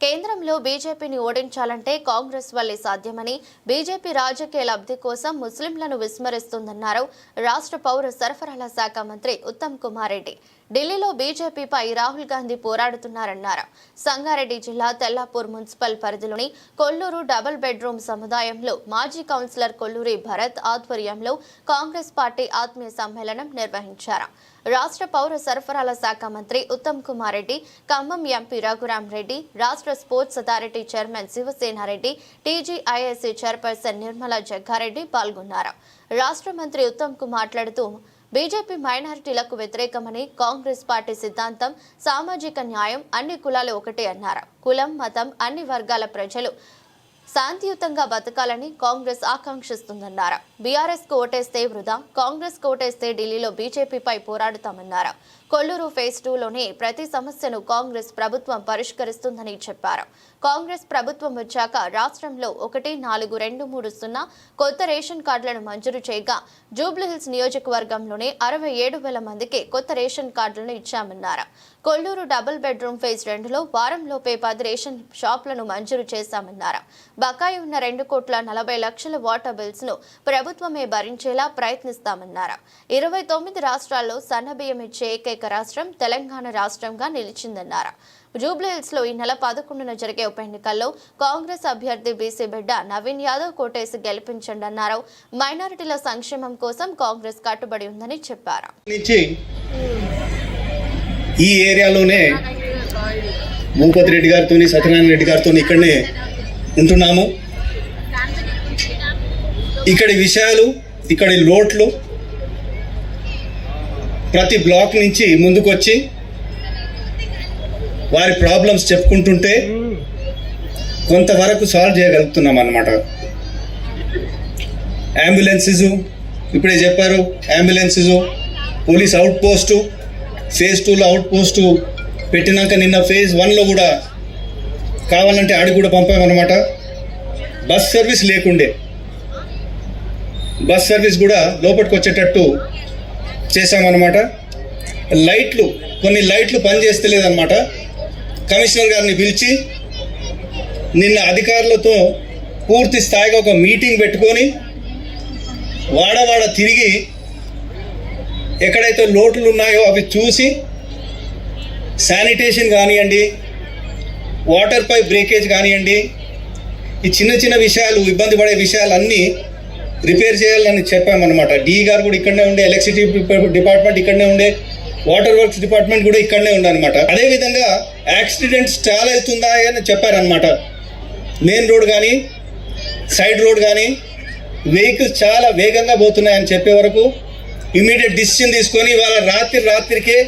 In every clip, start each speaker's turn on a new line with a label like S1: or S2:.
S1: కేంద్రంలో బీజేపీని ఓడించాలంటే కాంగ్రెస్ వల్లే సాధ్యమని బీజేపీ రాజకీయ లబ్ధి కోసం ముస్లింలను విస్మరిస్తుందన్నారు రాష్ట్ర పౌర సరఫరాల శాఖ మంత్రి ఉత్తమ్ కుమార్ రెడ్డి. ఢిల్లీలో బీజేపీపై రాహుల్ గాంధీ పోరాడుతున్నారన్నారు. సంగారెడ్డి జిల్లా తెల్లాపూర్ మున్సిపల్ పరిధిలోని కొల్లూరు డబుల్ బెడ్రూమ్ సముదాయంలో మాజీ కౌన్సిలర్ కొల్లూరి భరత్ ఆధ్వర్యంలో కాంగ్రెస్ పార్టీ ఆత్మీయ సమ్మేళనం నిర్వహించారు. రాష్ట్ర పౌర సరఫరాల శాఖ మంత్రి ఉత్తమ్ కుమార్ రెడ్డి ఖమ్మం ఎంపీ రఘురాం రెడ్డి రాష్ట్ర sports authority chairman Shivasenareddy TGISC chairperson Nirmala Jaggareddy పాల్గొన్నారు. రాష్ట్ర మంత్రి ఉత్తమ్కు మాట్లాడుతూ బీజేపీ మైనారిటీలకు వ్యతిరేకమని కాంగ్రెస్ పార్టీ సిద్ధాంతం సామాజిక న్యాయం అన్ని కులాలు ఒకటే అన్నారు. కులం మతం అన్ని వర్గాల ప్రజలు శాంతియుతంగా బతకాలని కాంగ్రెస్ ఆకాంక్షిస్తుందన్నారు. బీఆర్ఎస్కు ఓటేస్తే వృధా కాంగ్రెస్కు ఓటేస్తే ఢిల్లీలో బీజేపీపై పోరాడుతామన్నారు. కొల్లూరు ఫేజ్ టూలోనే ప్రతి సమస్యను కాంగ్రెస్ ప్రభుత్వం పరిష్కరిస్తుందని చెప్పారు. కాంగ్రెస్ ప్రభుత్వం వచ్చాక రాష్ట్రంలో ఒకటి నాలుగు రెండు మూడు సున్నా కొత్త రేషన్ కార్డులను మంజూరు చేయగా జూబ్లీహిల్స్ నియోజకవర్గంలోనే అరవై ఏడు వేల మందికి కొత్త రేషన్ కార్డులను ఇచ్చామన్నారు. కొల్లూరు డబుల్ బెడ్రూమ్ ఫేజ్ రెండులో వారంలోపే పది రేషన్ షాపులను మంజూరు చేశామన్నారు. బకాయి ఉన్న రెండు కోట్ల నలభై లక్షల వాటర్ బిల్స్ను ప్రభుత్వమే భరించేలా ప్రయత్నిస్తామన్నారు. ఇరవై తొమ్మిది రాష్ట్రాల్లో సన్నబియ్యం ఇచ్చే ఏకైక రాష్ట్రం తెలంగాణ రాష్ట్రంగా నిలిచిందన్నారు. జూబ్లీహిల్స్లో ఈ నెల పదకొండున జరిగే ఉప ఎన్నికల్లో కాంగ్రెస్ అభ్యర్థి బీసీ బిడ్డ నవీన్ యాదవ్ కోటేసి గెలిపించండి అన్నారు. మైనారిటీల సంక్షేమం కోసం కాంగ్రెస్ కట్టుబడి ఉందని చెప్పారు.
S2: ఈ ఏరియాలోనే భూపతి రెడ్డి గారితో సత్యనారాయణ రెడ్డి గారితో ఇక్కడనే ఉంటున్నాము. ఇక్కడి విషయాలు ఇక్కడి లోట్లు ప్రతి బ్లాక్ నుంచి ముందుకొచ్చి వారి ప్రాబ్లమ్స్ చెప్పుకుంటుంటే కొంతవరకు సాల్వ్ చేయగలుగుతున్నాం అన్నమాట. అంబులెన్సెస్ ఇప్పుడే చెప్పారు ambulances police out post phase టూలో అవుట్ పోస్టు పెట్టినాక నిన్న ఫేజ్ వన్లో కూడా కావాలంటే ఆడికి కూడా పంపామన్నమాట. బస్ సర్వీస్ లేకుండే. బస్ సర్వీస్ కూడా లోపలికి వచ్చేటట్టు చేశామన్నమాట. లైట్లు కొన్ని లైట్లు పనిచేస్తలేదన్నమాట. కమిషనర్ గారిని పిలిచి నిన్న అధికారులతో పూర్తి స్థాయిగా ఒక మీటింగ్ పెట్టుకొని వాడవాడ తిరిగి ఎక్కడైతే లోట్లు ఉన్నాయో అవి చూసి శానిటేషన్ కానివ్వండి వాటర్ పైప్ బ్రేకేజ్ కానివ్వండి ఈ చిన్న చిన్న విషయాలు ఇబ్బంది పడే విషయాలన్నీ రిపేర్ చేయాలని చెప్పామన్నమాట. డి గారు కూడా ఇక్కడనే ఉండే ఎలక్ట్రిసిటీ డిపార్ట్మెంట్ ఇక్కడనే ఉండే. వాటర్ వర్క్స్ డిపార్ట్మెంట్ కూడా ఇక్కడనే ఉండనమాట అదేవిధంగా యాక్సిడెంట్స్ చాలా అవుతుందా అని చెప్పారనమాట మెయిన్ రోడ్ కానీ సైడ్ రోడ్ కానీ వెహికల్స్ చాలా వేగంగా పోతున్నాయని చెప్పే వరకు ఇమీడియట్ డిసిషన్ తీసుకొని ఇవాళ రాత్రి రాత్రికే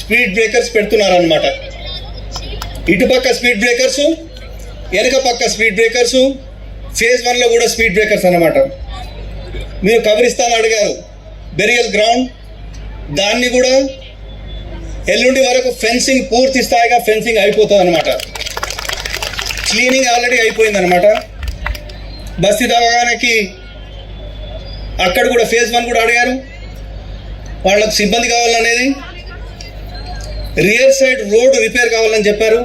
S2: స్పీడ్ బ్రేకర్స్ పెడుతున్నారనమాట ఇటుపక్క స్పీడ్ బ్రేకర్స్ వెనక పక్క స్పీడ్ బ్రేకర్స్ ఫేజ్ వన్లో కూడా స్పీడ్ బ్రేకర్స్ అన్నమాట. మీరు కబరిస్తాన్ అడిగారు. బెరియల్ గ్రౌండ్ దాన్ని కూడా ఎల్లుండి వరకు ఫెన్సింగ్ పూర్తి స్థాయిగా ఫెన్సింగ్ అయిపోతుంది అనమాట క్లీనింగ్ ఆల్రెడీ అయిపోయింది అనమాట బస్తీ దవాఖానకి అక్కడ కూడా ఫేజ్ వన్ కూడా అడిగారు. వాళ్ళకు సిబ్బంది కావాలనేది. రియర్ సైడ్ రోడ్ రిపేర్ కావాలని చెప్పారు.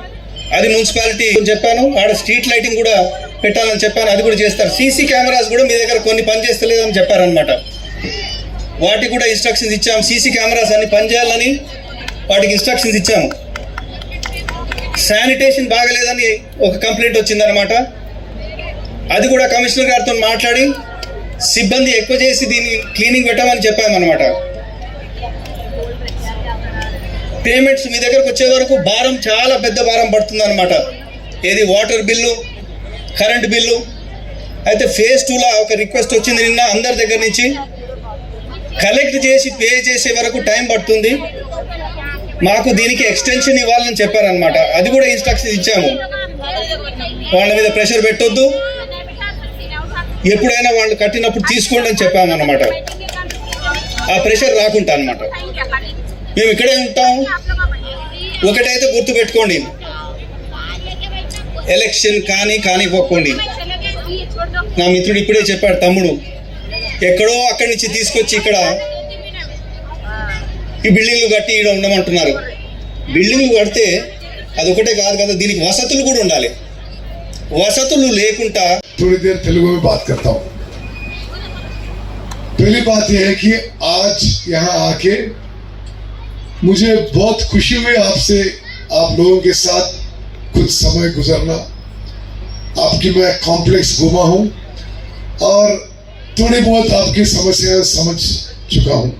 S2: అది మున్సిపాలిటీ చెప్పాను. ఆడ స్ట్రీట్ లైటింగ్ కూడా పెట్టాలని చెప్పాను. అది కూడా చేస్తారు. సీసీ కెమెరాస్ కూడా మీ దగ్గర కొన్ని పనిచేస్తలేదని చెప్పారనమాట వాటికి కూడా ఇన్స్ట్రక్షన్స్ ఇచ్చాము సీసీ కెమెరాస్ అన్ని పనిచేయాలని వాటికి ఇన్స్ట్రక్షన్స్ ఇచ్చాము. శానిటేషన్ బాగలేదని ఒక కంప్లైంట్ వచ్చిందనమాట అది కూడా కమిషనర్ గారితో మాట్లాడి సిబ్బంది ఎక్కువ చేసి దీన్ని క్లీనింగ్ పెట్టామని చెప్పామన్నమాట. పేమెంట్స్ మీ దగ్గరకు వచ్చే వరకు భారం చాలా పెద్ద భారం పడుతుంది అనమాట ఏది వాటర్ బిల్లు కరెంట్ బిల్లు అయితే ఫేజ్ టూలో ఒక రిక్వెస్ట్ వచ్చింది నిన్న అందరి దగ్గర నుంచి. కలెక్ట్ చేసి పే చేసే వరకు టైం పడుతుంది. మాకు దీనికి ఎక్స్టెన్షన్ ఇవ్వాలని చెప్పారనమాట అది కూడా ఇన్స్ట్రక్షన్ ఇచ్చాము. వాళ్ళ మీద ప్రెషర్ పెట్టొద్దు. ఎప్పుడైనా వాళ్ళు కట్టినప్పుడు తీసుకోండి అని చెప్పామన్నమాట. ఆ ప్రెషర్ రాకుండా అనమాట మేము ఇక్కడే ఉంటాం. ఒకటైతే గుర్తు పెట్టుకోండి ఎలక్షన్ కానీ కానిపోకండి నా మిత్రుడు ఇప్పుడే చెప్పాడు తమ్ముడు ఎక్కడో అక్కడి నుంచి తీసుకొచ్చి ఇక్కడ ఈ బిల్డింగ్లు కట్టి ఇక్కడ ఉండమంటున్నారు బిల్డింగ్లు కడితే అదొకటే కాదు కదా దీనికి వసతులు కూడా ఉండాలి వసతులు లేకుండా
S3: थोड़ी देर तेलुगु में बात करता हूँ पहली बात यह है कि आज यहाँ आके मुझे बहुत खुशी हुई आपसे आप लोगों के साथ कुछ समय गुजरना आपकी मैं कॉम्प्लेक्स घुमा हूँ और थोड़ी बहुत आपकी समस्या समझ चुका हूँ ఎ-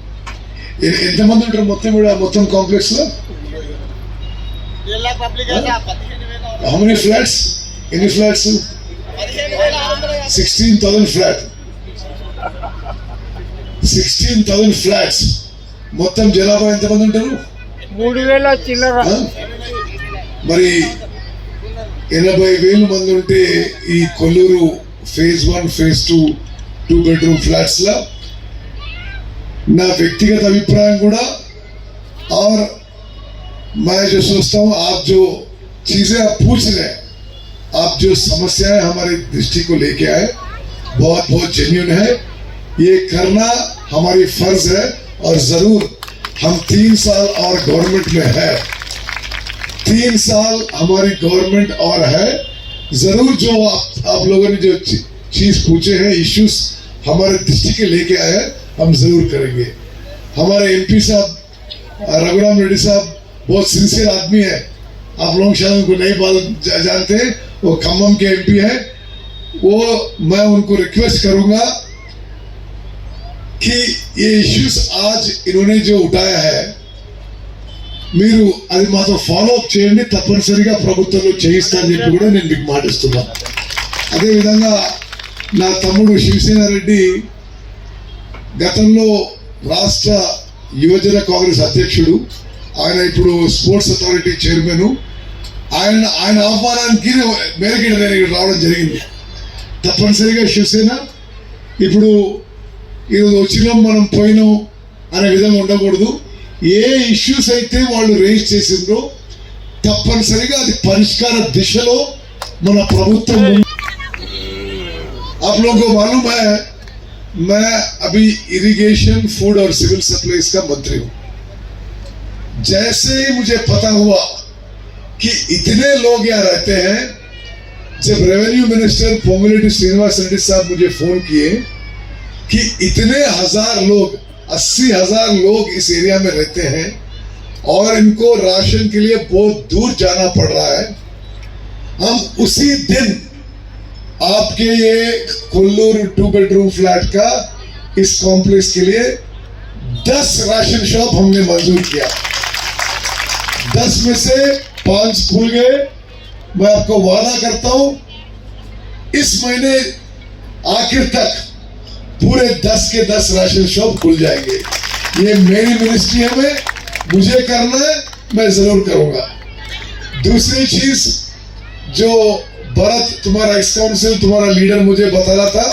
S3: ఎంతమంది ఉంటారు మొత్తం కూడా మొత్తం కాంప్లెక్స్లో? హౌ మెనీ ఫ్లాట్స్ ఎన్ని flats sixteen thousand flat sixteen thousand flats మొత్తం జనాభా ఎంతమంది ఉంటారు?
S4: మూడు వేల చిల్లర?
S3: మరి ఎనభై వేలు మంది ఉంటే ఈ Kolluru phase one phase two two bedroom flats లా నా व्यक्तिगत अभिप्राय కూడా. और मैं जो सोचता हूँ आप जो चीज़ें आप पूछ रहे हैं आप जो समस्याएँ हमारे दृष्टि को लेके आए बहुत बहुत जेन्यून है ये करना हमारी फ़र्ज़ है और ज़रूर हम तीन साल और गवर्नमेंट में है तीन साल हमारी गवर्नमेंट और है ज़रूर जो आप, आप लोगों ने जो चीज़ पूछे हैं इश्यूज़ हमारे दृष्टि के लेके आए हम जरूर करेंगे हमारे एमपी साहब रघुराम रेड्डी साहब बहुत सिंसियर आदमी है आप लोग शायद उनको नहीं बाल जा- जानते हैं वो खम्मम के एमपी है वो मैं उनको रिक्वेस्ट करूंगा कि ये इश्यूज आज इन्होंने जो उठाया है మీరు అది మాతో ఫాలో అప్ చేయండి తప్పనిసరిగా ప్రభుత్వంలో చేయిస్తానని చెప్పి కూడా నేను మీకు మాటిస్తున్నా అదేవిధంగా నా తమ్ముడు శివసేన రెడ్డి గతంలో రాష్ట్ర యువజన కాంగ్రెస్ అధ్యక్షుడు ఆయన ఇప్పుడు స్పోర్ట్స్ అథారిటీ చైర్మన్ ఆయన ఆయన ఆహ్వానానికి మేరకి నేను ఇక్కడ రావడం జరిగింది తప్పనిసరిగా శివసేన ఇప్పుడు ఈరోజు వచ్చినాం మనం పోయినాం అనే విధంగా ఉండకూడదు ఏ ఇష్యూస్ అయితే వాళ్ళు రేజ్ చేసిండ్రో తప్పనిసరిగా అది పరిష్కార దిశలో మన ప్రభుత్వం ముందు- आप लोगों को मालूम है मैं अभी इरिगेशन फ़ूड और सिविल सप्लाईज का मंत्री हूँ। जैसे ही मुझे पता हुआ कि इतने लोग यहाँ रहते हैं, जब रेवेन्यू मिनिस्टर पोंगलेटी श्रीनिवास रेड्डी साहब मुझे फ़ोन किए कि इतने हज़ार लोग, अस्सी हज़ार लोग इस एरिया में रहते हैं और इनको राशन के लिए बहुत दूर जाना पड़ रहा है, हम उसी दिन आपके ये कोल्लूर टू बेडरूम फ्लैट का इस कॉम्प्लेक्स के लिए दस राशन शॉप हमने मंजूर किया। दस में से पाँच खुल गए। मैं आपको वादा करता हूँ, इस महीने आखिर तक पूरे दस के दस राशन शॉप खुल जाएँगे। ये मेरी मिनिस्ट्री है, में, मुझे करना है, मैं ज़रूर करूँगा। दूसरी चीज़ जो भरत तुम्हारा एक्स काउंसिल तुम्हारा लीडर मुझे बता रहा था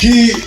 S3: कि